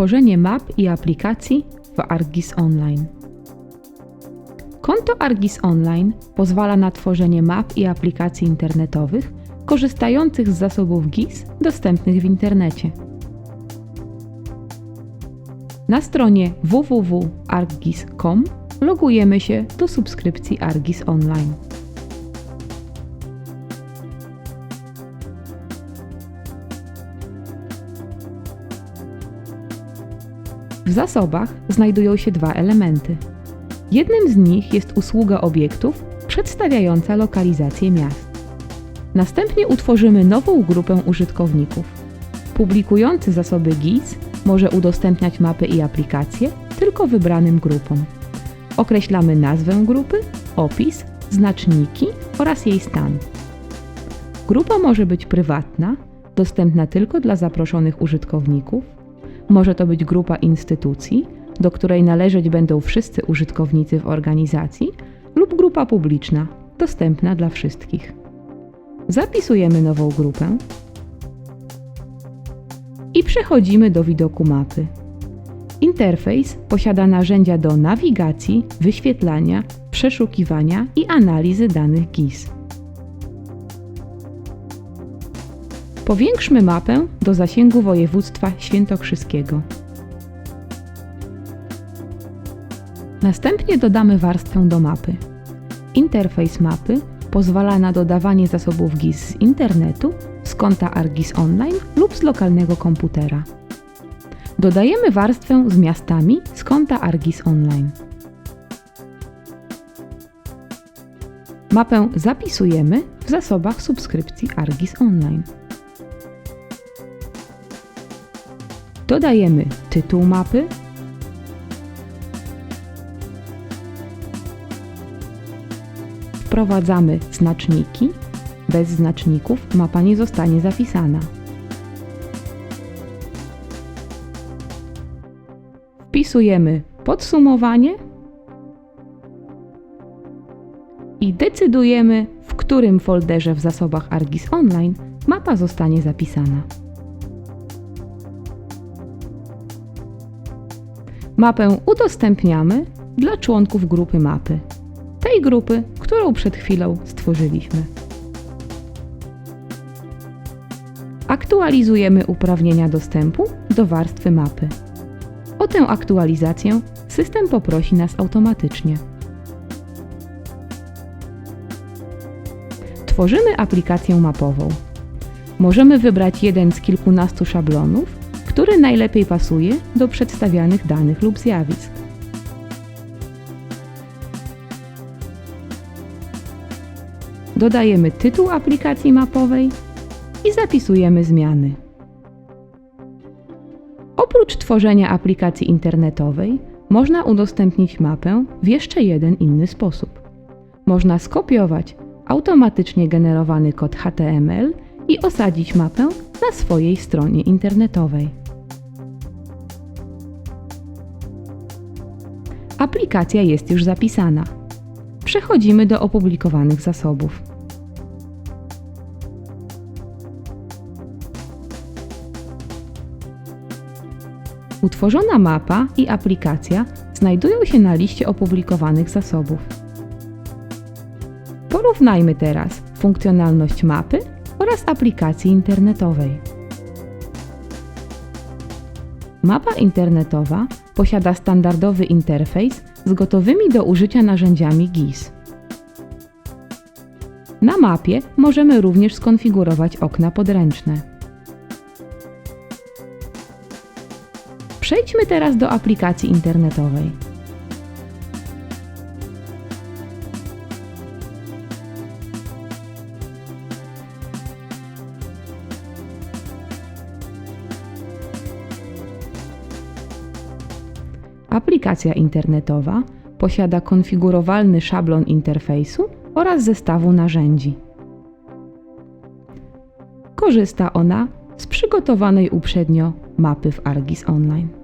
tworzenie map i aplikacji w ArcGIS Online. Konto ArcGIS Online pozwala na tworzenie map i aplikacji internetowych korzystających z zasobów GIS dostępnych w internecie. Na stronie www.arcgis.com logujemy się do subskrypcji ArcGIS Online. W zasobach znajdują się dwa elementy. Jednym z nich jest usługa obiektów przedstawiająca lokalizację miast. Następnie utworzymy nową grupę użytkowników. Publikujący zasoby GIS może udostępniać mapy i aplikacje tylko wybranym grupom. Określamy nazwę grupy, opis, znaczniki oraz jej stan. Grupa może być prywatna, dostępna tylko dla zaproszonych użytkowników. Może to być grupa instytucji, do której należeć będą wszyscy użytkownicy w organizacji, lub grupa publiczna, dostępna dla wszystkich. Zapisujemy nową grupę i przechodzimy do widoku mapy. Interfejs posiada narzędzia do nawigacji, wyświetlania, przeszukiwania i analizy danych GIS. Powiększmy mapę do zasięgu województwa świętokrzyskiego. Następnie dodamy warstwę do mapy. Interfejs mapy pozwala na dodawanie zasobów GIS z internetu, z konta ArcGIS Online lub z lokalnego komputera. Dodajemy warstwę z miastami z konta ArcGIS Online. Mapę zapisujemy w zasobach subskrypcji ArcGIS Online. Dodajemy tytuł mapy, wprowadzamy znaczniki. Bez znaczników mapa nie zostanie zapisana. Wpisujemy podsumowanie i decydujemy, w którym folderze w zasobach ArcGIS Online mapa zostanie zapisana. Mapę udostępniamy dla członków grupy mapy, tej grupy, którą przed chwilą stworzyliśmy. Aktualizujemy uprawnienia dostępu do warstwy mapy. O tę aktualizację system poprosi nas automatycznie. Tworzymy aplikację mapową. Możemy wybrać jeden z kilkunastu szablonów, który najlepiej pasuje do przedstawianych danych lub zjawisk. Dodajemy tytuł aplikacji mapowej i zapisujemy zmiany. Oprócz tworzenia aplikacji internetowej, można udostępnić mapę w jeszcze jeden inny sposób. Można skopiować automatycznie generowany kod HTML i osadzić mapę na swojej stronie internetowej. Aplikacja jest już zapisana. Przechodzimy do opublikowanych zasobów. Utworzona mapa i aplikacja znajdują się na liście opublikowanych zasobów. Porównajmy teraz funkcjonalność mapy oraz aplikacji internetowej. Mapa internetowa posiada standardowy interfejs z gotowymi do użycia narzędziami GIS. Na mapie możemy również skonfigurować okna podręczne. Przejdźmy teraz do aplikacji internetowej. Aplikacja internetowa posiada konfigurowalny szablon interfejsu oraz zestawu narzędzi. Korzysta ona z przygotowanej uprzednio mapy w ArcGIS Online.